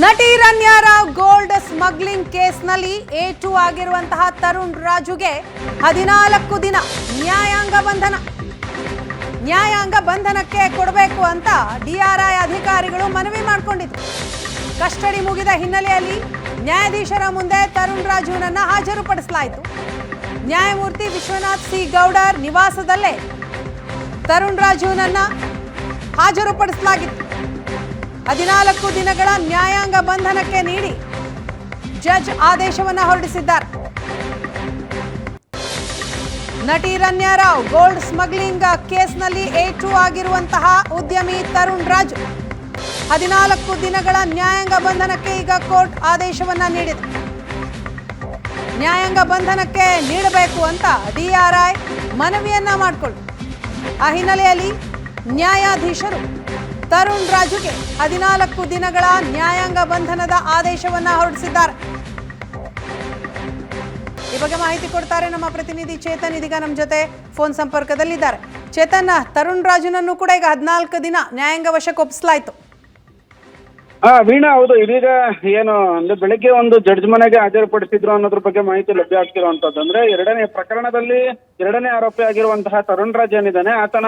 ನಟಿ ರಣ್ಯಾರಾವ್ gold smuggling ಕೇಸ್ನಲ್ಲಿ A two ಆಗಿರುವಂತಹ ತರುಣ್ ರಾಜುಗೆ ಹದಿನಾಲ್ಕು ದಿನ ನ್ಯಾಯಾಂಗ ಬಂಧನ. ನ್ಯಾಯಾಂಗ ಬಂಧನಕ್ಕೆ ಕೊಡಬೇಕು ಅಂತ ಡಿಆರ್ಐ ಅಧಿಕಾರಿಗಳು ಮನವಿ ಮಾಡಿಕೊಂಡಿದ್ರು. ಕಸ್ಟಡಿ ಮುಗಿದ ಹಿನ್ನೆಲೆಯಲ್ಲಿ ನ್ಯಾಯಾಧೀಶರ ಮುಂದೆ ತರುಣ್ ರಾಜುನನ್ನ ಹಾಜರುಪಡಿಸಲಾಯಿತು. ನ್ಯಾಯಮೂರ್ತಿ ವಿಶ್ವನಾಥ್ ಸಿ ಗೌಡರ್ ನಿವಾಸದಲ್ಲೇ ತರುಣ್ ರಾಜುನನ್ನ ಹಾಜರುಪಡಿಸಲಾಗಿತ್ತು. ಹದಿನಾಲ್ಕು ದಿನಗಳ ನ್ಯಾಯಾಂಗ ಬಂಧನಕ್ಕೆ ನೀಡಿ ಜಡ್ಜ್ ಆದೇಶವನ್ನ ಹೊರಡಿಸಿದ್ದಾರೆ. ನಟಿ ರಣ್ಯಾರಾವ್ ಗೋಲ್ಡ್ ಸ್ಮಗ್ಲಿಂಗ್ ಕೇಸ್ನಲ್ಲಿ ಎ ಟು ಆಗಿರುವಂತಹ ಉದ್ಯಮಿ ತರುಣ್ ರಾಜು ಹದಿನಾಲ್ಕು ದಿನಗಳ ನ್ಯಾಯಾಂಗ ಬಂಧನಕ್ಕೆ ಈಗ ಕೋರ್ಟ್ ಆದೇಶವನ್ನ ನೀಡಿದೆ. ನ್ಯಾಯಾಂಗ ಬಂಧನಕ್ಕೆ ನೀಡಬೇಕು ಅಂತ ಡಿಆರ್ಐ ಮನವಿಯನ್ನ ಮಾಡಿಕೊಳ್ಳು ಆ ಹಿನ್ನೆಲೆಯಲ್ಲಿ ನ್ಯಾಯಾಧೀಶರು ತರುಣ್ ರಾಜುಗೆ ಹದಿನಾಲ್ಕು ದಿನಗಳ ನ್ಯಾಯಾಂಗ ಬಂಧನದ ಆದೇಶವನ್ನ ಹೊರಡಿಸಿದ್ದಾರೆ. ಈ ಬಗ್ಗೆ ಮಾಹಿತಿ ಕೊಡ್ತಾರೆ ನಮ್ಮ ಪ್ರತಿನಿಧಿ ಚೇತನ್, ಇದೀಗ ನಮ್ಮ ಜೊತೆ ಫೋನ್ ಸಂಪರ್ಕದಲ್ಲಿದ್ದಾರೆ. ಚೇತನ್, ತರುಣ್ ರಾಜುನನ್ನು ಕೂಡ ಈಗ ಹದಿನಾಲ್ಕು ದಿನ ನ್ಯಾಯಾಂಗ ವಶಕ್ಕೆ ಒಪ್ಪಿಸಲಾಯಿತು. ಹಾ, ವೀಣಾ, ಹೌದು. ಇದೀಗ ಏನು, ಅಂದ್ರೆ ಬೆಳಿಗ್ಗೆ ಒಂದು ಜಡ್ಜ್ ಮನೆಗೆ ಹಾಜರುಪಡಿಸಿದ್ರು ಅನ್ನೋದ್ರ ಬಗ್ಗೆ ಮಾಹಿತಿ ಲಭ್ಯ ಆಗ್ತಿರುವಂತದ್ದು. ಅಂದ್ರೆ ಎರಡನೇ ಪ್ರಕರಣದಲ್ಲಿ ಎರಡನೇ ಆರೋಪಿ ಆಗಿರುವಂತಹ ತರುಣ್ ರಾಜ್ ಏನಿದ್ದಾನೆ, ಆತನ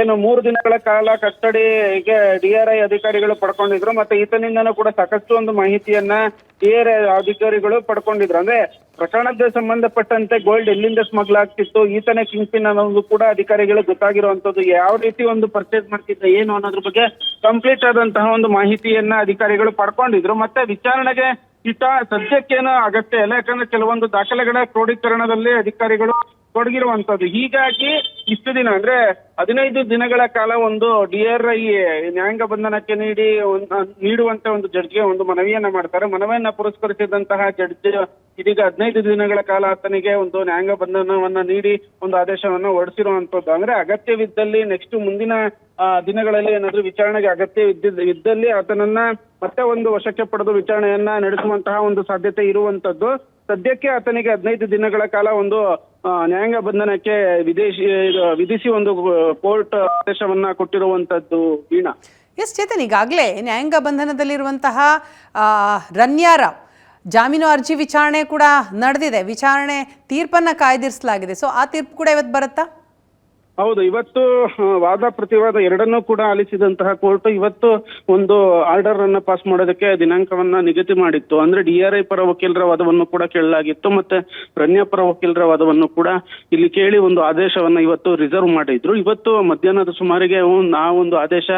ಏನು ಮೂರು ದಿನಗಳ ಕಾಲ ಕಸ್ಟಡಿಗೆ ಡಿಆರ್ಐ ಅಧಿಕಾರಿಗಳು ಪಡ್ಕೊಂಡಿದ್ರು ಮತ್ತೆ ಈತನಿಂದನೂ ಕೂಡ ಸಾಕಷ್ಟು ಒಂದು ಮಾಹಿತಿಯನ್ನ ಐ ಅಧಿಕಾರಿಗಳು ಪಡ್ಕೊಂಡಿದ್ರು. ಅಂದ್ರೆ ಪ್ರಕರಣಕ್ಕೆ ಸಂಬಂಧಪಟ್ಟಂತೆ ಗೋಲ್ಡ್ ಎಲ್ಲಿಂದ ಸ್ಮಗ್ಲ್ ಆಗ್ತಿತ್ತು, ಈತನೇ ಕಿಂಗ್ ಪಿನ್ ಅನ್ನೋದು ಕೂಡ ಅಧಿಕಾರಿಗಳು ಗೊತ್ತಾಗಿರುವಂತದ್ದು ಯಾವ ರೀತಿ ಒಂದು ಪರ್ಚೇಸ್ ಮಾಡ್ತಿದ್ದ, ಏನು ಅನ್ನೋದ್ರ ಬಗ್ಗೆ ಕಂಪ್ಲೀಟ್ ಆದಂತಹ ಒಂದು ಮಾಹಿತಿಯನ್ನ ಅಧಿಕಾರಿಗಳು ಪಡ್ಕೊಂಡಿದ್ರು. ಮತ್ತೆ ವಿಚಾರಣೆಗೆ ಈತ ಸದ್ಯಕ್ಕೇನು ಅಗತ್ಯ ಇಲ್ಲ ಯಾಕಂದ್ರೆ ಕೆಲವೊಂದು ದಾಖಲೆಗಳ ಕ್ರೋಢೀಕರಣದಲ್ಲಿ ಅಧಿಕಾರಿಗಳು ತೊಡಗಿರುವಂತದ್ದು ಹೀಗಾಗಿ ಇಷ್ಟು ದಿನ ಅಂದ್ರೆ ಹದಿನೈದು ದಿನಗಳ ಕಾಲ ಒಂದು ಡಿಆರ್ಐ ನ್ಯಾಯಾಂಗ ಬಂಧನಕ್ಕೆ ನೀಡಿ ನೀಡುವಂತ ಒಂದು ಜಡ್ಜ್ಗೆ ಒಂದು ಮನವಿಯನ್ನ ಮಾಡ್ತಾರೆ. ಮನವಿಯನ್ನ ಪುರಸ್ಕರಿಸಿದಂತಹ ಜಡ್ಜ್ ಇದೀಗ ಹದಿನೈದು ದಿನಗಳ ಕಾಲ ಆತನಿಗೆ ಒಂದು ನ್ಯಾಯಾಂಗ ಬಂಧನವನ್ನ ನೀಡಿ ಒಂದು ಆದೇಶವನ್ನ ಹೊರಡಿಸಿರುವಂತದ್ದು. ಅಂದ್ರೆ ಅಗತ್ಯವಿದ್ದಲ್ಲಿ ನೆಕ್ಸ್ಟ್ ಮುಂದಿನ ದಿನಗಳಲ್ಲಿ ಏನಾದ್ರೂ ವಿಚಾರಣೆಗೆ ಅಗತ್ಯ ಇದ್ದಲ್ಲಿ ಆತನನ್ನ ಮತ್ತೆ ಒಂದು ವಶಕ್ಕೆ ಪಡೆದು ವಿಚಾರಣೆಯನ್ನ ನಡೆಸುವಂತಹ ಒಂದು ಸಾಧ್ಯತೆ ಇರುವಂತದ್ದು. ಸದ್ಯಕ್ಕೆ ಆತನಿಗೆ ಹದಿನೈದು ದಿನಗಳ ಕಾಲ ಒಂದು ನ್ಯಾಯಾಂಗ ಬಂಧನಕ್ಕೆ ವಿದೇಶಿ ವಿಧಿಸಿ ಒಂದು ಕೋರ್ಟ್ ಆದೇಶವನ್ನ ಕೊಟ್ಟಿರುವಂತದ್ದು ವೀಣಾ. ಎಸ್, ಚೇತನ್, ಈಗಾಗಲೇ ನ್ಯಾಯಾಂಗ ಬಂಧನದಲ್ಲಿರುವಂತಹ ರನ್ಯಾರ ಜಾಮೀನು ಅರ್ಜಿ ವಿಚಾರಣೆ ಕೂಡ ನಡೆದಿದೆ. ವಿಚಾರಣೆ ತೀರ್ಪನ್ನ ಕಾಯ್ದಿರಿಸಲಾಗಿದೆ. ಸೊ ಆ ತೀರ್ಪು ಕೂಡ ಇವತ್ತು ಬರುತ್ತಾ? ಹೌದು ಇವತ್ತು ವಾದ ಪ್ರತಿವಾದ ಎರಡನ್ನೂ ಕೂಡ ಆಲಿಸಿದಂತಹ ಕೋರ್ಟ್ ಇವತ್ತು ಒಂದು ಆರ್ಡರ್ ಅನ್ನ ಪಾಸ್ ಮಾಡೋದಕ್ಕೆ ದಿನಾಂಕವನ್ನ ನಿಗದಿ ಮಾಡಿತ್ತು. ಅಂದ್ರೆ ಡಿಆರ್ಐ ಪರ ವಕೀಲರ ವಾದವನ್ನು ಕೂಡ ಕೇಳಲಾಗಿತ್ತು ಮತ್ತೆ ರಣ್ಯ ಪರ ವಕೀಲರ ವಾದವನ್ನು ಕೂಡ ಇಲ್ಲಿ ಕೇಳಿ ಒಂದು ಆದೇಶವನ್ನ ಇವತ್ತು ರಿಸರ್ವ್ ಮಾಡಿದ್ರು. ಇವತ್ತು ಮಧ್ಯಾಹ್ನದ ಸುಮಾರಿಗೆ ಆ ಒಂದು ಆದೇಶ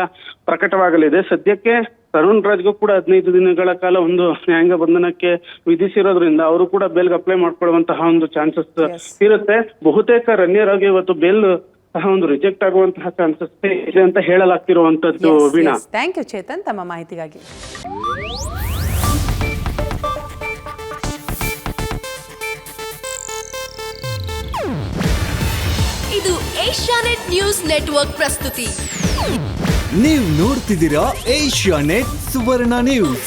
ಪ್ರಕಟವಾಗಲಿದೆ. ಸದ್ಯಕ್ಕೆ ತರುಣ್ ರಾಜ್ಗೂ ಕೂಡ ಹದಿನೈದು ದಿನಗಳ ಕಾಲ ಒಂದು ನ್ಯಾಯಾಂಗ ಬಂಧನಕ್ಕೆ ವಿಧಿಸಿರೋದ್ರಿಂದ ಅವರು ಕೂಡ ಬೇಲ್ಗೆ ಅಪ್ಲೈ ಮಾಡ್ಕೊಳ್ಳುವಂತಹ ಒಂದು ಚಾನ್ಸಸ್ ಇರುತ್ತೆ. ಬಹುತೇಕ ರಣ್ಯರಾಗಿ ಇವತ್ತು ಬೇಲ್ ಸಹ ಒಂದು ರಿಜೆಕ್ಟ್ ಆಗುವಂತಹ ಚಾನ್ಸಸ್ ಇದೆ ಅಂತ ಹೇಳಲಾಗ್ತಿರುವಂತದ್ದು ವೀಣಾ. ಥ್ಯಾಂಕ್ ಯು ಚೇತನ್ ತಮ್ಮ ಮಾಹಿತಿಗಾಗಿ. ಇದು ಏಷ್ಯಾನೆಟ್ ನ್ಯೂಸ್ ನೆಟ್ವರ್ಕ್ ಪ್ರಸ್ತುತಿ. ನೀವು ನೋಡ್ತಿದ್ದೀರಾ ಏಷ್ಯಾನೆಟ್ ಸುವರ್ಣ ನ್ಯೂಸ್.